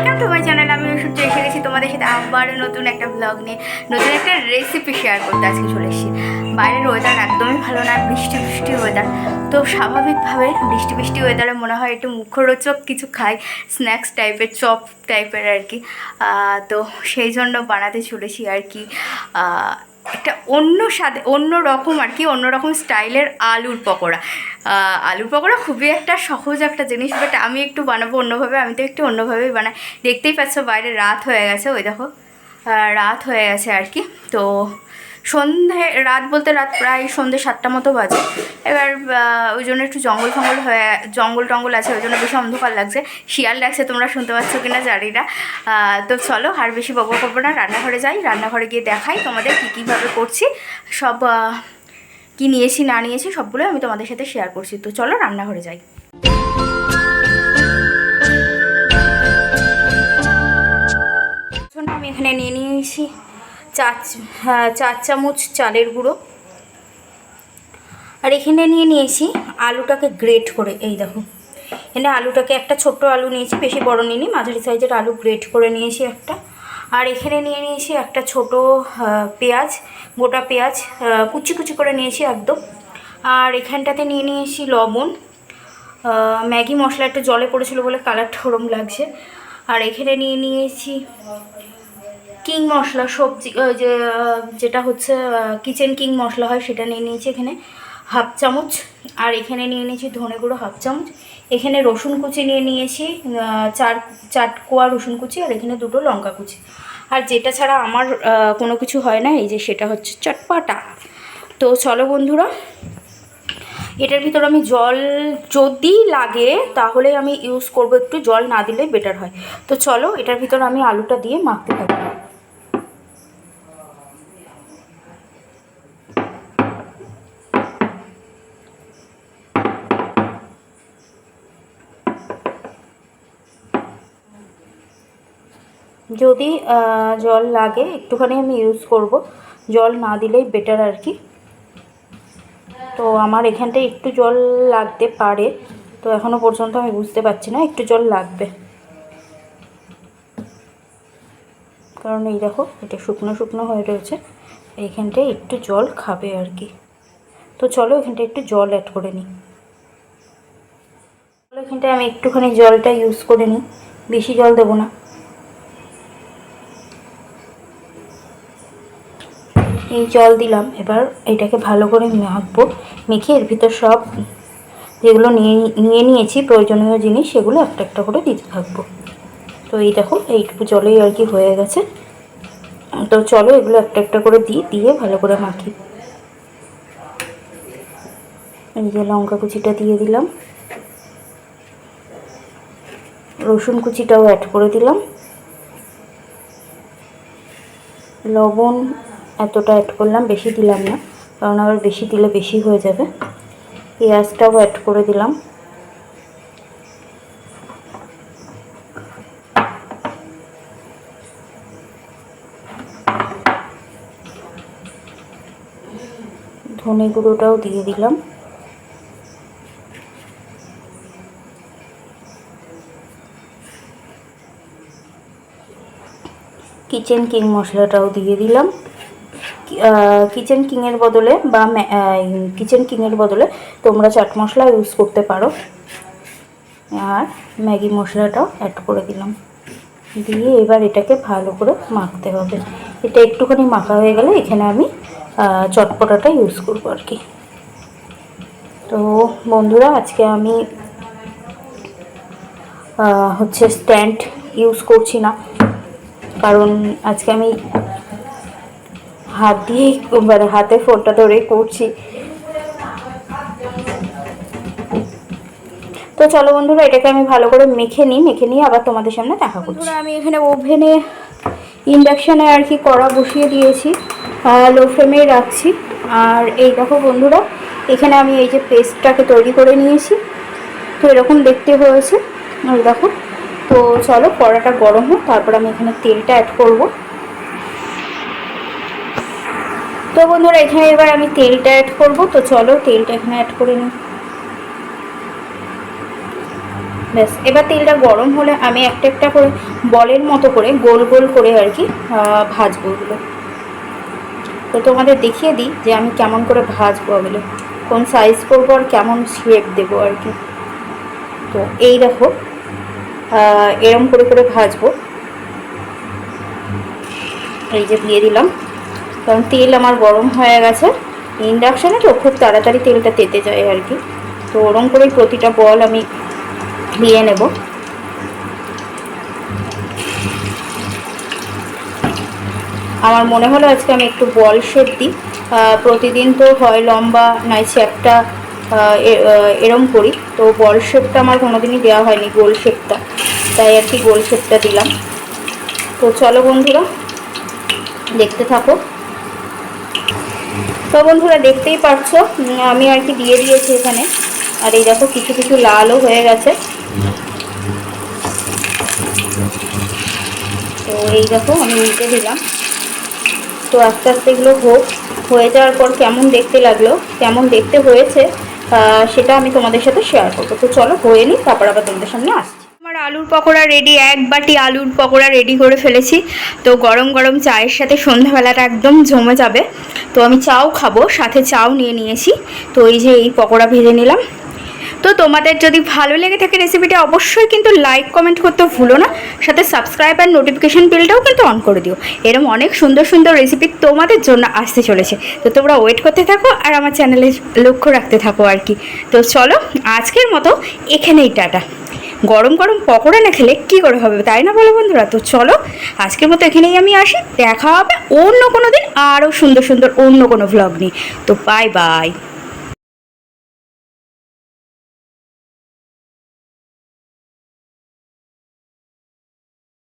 Welcome to my channel আমি সূর্য এসে গেছি। তোমাদের সাথে আবার নতুন একটা ব্লগ নিয়ে, নতুন একটা রেসিপি শেয়ার করতে আজকে চলে এসেছি। বাইরের ওয়েদার একদমই ভালো না, বৃষ্টি বৃষ্টি ওয়েদার তো স্বাভাবিকভাবে বৃষ্টি বৃষ্টি ওয়েদারে মনে হয় একটু মুখরোচক কিছু খাই স্ন্যাক্স টাইপের চপ টাইপের আর কি। তো সেই জন্য বানাতে চলেছি আর কি। একটা অন্য স্বাদে, অন্য রকম আর কি, অন্য রকম স্টাইলের আলুর পকোড়া। আলুর পকোড়া খুবই একটা সহজ একটা জিনিস বাট আমি একটু বানাবো অন্যভাবে, আমি তো একটু অন্যভাবেই বানাই। দেখতেই পাচ্ছ বাইরে রাত হয়ে গেছে, ওই দেখো। রাত হয়ে গেছে আর কি, তো সন্ধে, রাত বলতে রাত প্রায় সন্ধে সাতটা মতো বাজে। এবার ওই জন্য একটু জঙ্গল ফঙ্গল হয়ে, জঙ্গল টঙ্গল আছে, ওই জন্য বেশি অন্ধকার লাগছে। শিয়াল ডাকছে, তোমরা শুনতে পাচ্ছ কিনা জানি না। তো চলো, আর বেশি বকবক করব না, রান্নাঘরে যাই। রান্নাঘরে গিয়ে দেখাই তোমাদের কী কীভাবে করছি। সব কি নিয়েছি, না নিয়েছি সবগুলো আমি তোমাদের সাথে শেয়ার করছি। তো চলো, রান্নাঘরে যাই। আমি এখানে নিয়ে নিয়েছি চার হ্যাঁ, চার চামচ চালের গুঁড়ো। আর এখানে নিয়ে নিয়েছি আলুটাকে গ্রেট করে এই দেখো। এখানে আলুটাকে একটা ছোট্ট আলু নিয়েছি বেশি বড় নিইনি মাঝারি সাইজের আলু গ্রেট করে নিয়েছি একটা। আর এখানে নিয়ে নিয়েছি একটা ছোট পেঁয়াজ গোটা পেঁয়াজ কুচি কুচি করে নিয়েছি একদম। আর এখানটাতে নিয়ে নিয়েছি লবণ। ম্যাগি মশলা একটু জলে পড়েছিল বলে কালারটা ওরম লাগছে। আর এখানে নিয়ে নিয়েছি কিং মশলা সবজি আহ, যে যেটা হচ্ছে কিচেন কিং মশলা হয় সেটা নিয়ে নিয়েছি এখানে হাফ চামচ। আর এখানে নিয়ে নিয়েছি ধনে গুঁড়ো হাফ চামচ। এখানে রসুন কুচি নিয়ে নিয়েছি চার চার কোয়া রসুন কুচি আর এখানে দুটো লঙ্কা কুচি। আর যেটা ছাড়া আমার কোনো কিছু হয় না এই যে সেটা হচ্ছে চটপাটা। তো চলো বন্ধুরা এটার ভিতর আমি জল যদি লাগে তাহলে আমি ইউজ করব একটু জল না দিলে বেটার হয়। তো চলো এটার ভিতর আমি আলুটা দিয়ে মাখতে থাকি। যদি জল লাগে, একটুখানি আমি ইউজ করব। জল না দিলেই বেটার আর কি। তো আমার এখানটায় একটু জল লাগতে পারে। তো এখনও পর্যন্ত আমি বুঝতে পারছি না, একটু জল লাগবে। কারণ এই দেখো, এটা শুকনো শুকনো হয়ে রয়েছে। এইখানটায় একটু জল খাবে আর কি। তো চলো এখানটায় একটু জল অ্যাড করে নিই। এখানটায় আমি একটুখানি জলটা ইউজ করে নিই। বেশি জল দেবো না। এই জল দিলাম। এবার এটাকে ভালো করে মাখবো মেখে এর ভিতর সব যেগুলো নিয়ে নিয়ে নিয়েছি, প্রয়োজনীয় জিনিস, সেগুলো একটা একটা করে দিতে থাকব। তো এই দেখো এইটুকু জলেই আর কি হয়ে গেছে। তো চলো এগুলো একটা একটা করে দিই দিয়ে ভালো করে মাখি। এই যে লঙ্কা কুচিটা দিয়ে দিলাম। রসুন কুচিটাও অ্যাড করে দিলাম। লবণ এতটা অ্যাড করলাম, বেশি দিলাম না, কারণ আবার বেশি দিলে বেশি হয়ে যাবে। পেঁয়াজটাও অ্যাড করে দিলাম। ধনে গুঁড়োটাও দিয়ে দিলাম। কিচেন কিং মশলাটাও দিয়ে দিলাম। কিচেন কিংয়ের বদলে বা কিচেন কিংয়ের বদলে তোমরা চাট মশলা ইউজ করতে পারো। আর ম্যাগি মশলাটাও অ্যাড করে দিলাম। দিয়ে এবার এটাকে ভালো করে মাখতে হবে। এটা একটুখানি মাখা হয়ে গেলে এখানে আমি চটপটাটা ইউজ করব আর কি। তো বন্ধুরা, আজকে আমি হচ্ছে স্ট্যান্ড ইউজ করছি না। কারণ আজকে আমি হাত দিয়ে মানে হাতে ফোনটা ধরে করছি। তো চলো বন্ধুরা, এটাকে আমি ভালো করে মেখে নিই, মেখে নিয়ে আবার তোমাদের সামনে দেখা করছি। আমি এখানে ওভেনে ইন্ডাকশানে আর কি কড়া বসিয়ে দিয়েছি লো ফ্লেমে রাখছি। আর এই দেখো বন্ধুরা, এখানে আমি এই যে পেস্টটাকে তৈরি করে নিয়েছি। তো এরকম দেখতে হয়েছে। দেখো, তো চলো কড়াটা গরম হোক, তারপর আমি এখানে তেলটা অ্যাড করব। তো বন্ধুরা, এখানে এবার আমি তেলটা অ্যাড করব। তো চলো তেলটা এখানে অ্যাড করে নিই। ব্যাস, এবার তেলটা গরম হলে আমি একটা একটা করে বলের মতো করে গোল গোল করে আর কি ভাজবো ওগুলো তো তোমাদের দেখিয়ে দিই যে আমি কেমন করে ভাজবো ওগুলো কোন সাইজ করব আর কেমন শেপ দেবো আর কি। তো এই দেখো এরম করে করে ভাজবো। এই যে দিয়ে দিলাম। কারণ তেল আমার গরম হয়ে গেছে। ইন্ডাকশানে তো খুব তাড়াতাড়ি তেলটা তেতে যায় আর কি। তো ওরম করেই প্রতিটা বল আমি দিয়ে নেব। আমার মনে হলো আজকে আমি একটু বল শেপ দিই। প্রতিদিন তো হয় লম্বা, নয় চ্যাপটা এরম করি। তো বল শেপটা আমার কোনোদিনই দেওয়া হয়নি, গোল শেপটা। তাই আর কি গোল শেপটা দিলাম। তো চলো বন্ধুরা, দেখতে থাকো। তো বন্ধুরা দেখতেই উম, আমি আর কি দিয়ে দিয়েছি এখানে। আর এই দেখো কিছু কিছু লালও হয়ে গেছে। তো এই দেখো আমি উল্টে দিলাম। তো আস্তে আস্তে এগুলো হোক হয়ে যাওয়ার পর কেমন দেখতে লাগল কেমন দেখতে হয়েছে সেটা আমি তোমাদের সাথে শেয়ার করব। তো চলো হয়ে নিই তারপর আবার তোমাদের সামনে আসছি। আমার আলুর পকোড়া রেডি এক বাটি আলুর পকোড়া রেডি করে ফেলেছি। তো গরম গরম চায়ের সাথে সন্ধ্যাবেলাটা একদম জমে যাবে। তো আমি চাও খাব, সাথে চাও নিয়ে নিয়েছি। তো এই যে এই পকোড়া ভেজে নিলাম। তো তোমাদের যদি ভালো লেগে থাকে রেসিপিটা অবশ্যই কিন্তু লাইক কমেন্ট করতে ভুলো না। সাথে সাবস্ক্রাইব আর নোটিফিকেশন বিলটাও কিন্তু অন করে দিও। এরকম অনেক সুন্দর সুন্দর রেসিপি তোমাদের জন্য আসতে চলেছে। তো তোমরা ওয়েট করতে থাকো আর আমার চ্যানেলে লক্ষ্য রাখতে থাকো আর কি। তো চলো, আজকের মতো এখানেই টাটা। গরম গরম পকোড়া না খেলে কী করে হবে? তাই না বলো বন্ধুরা? তো চলো, আজকের মতো এখানেই আমি আসি। দেখা হবে অন্য কোনো দিন আরও সুন্দর সুন্দর অন্য কোনো ভ্লগ নিয়ে। তো বাই বাই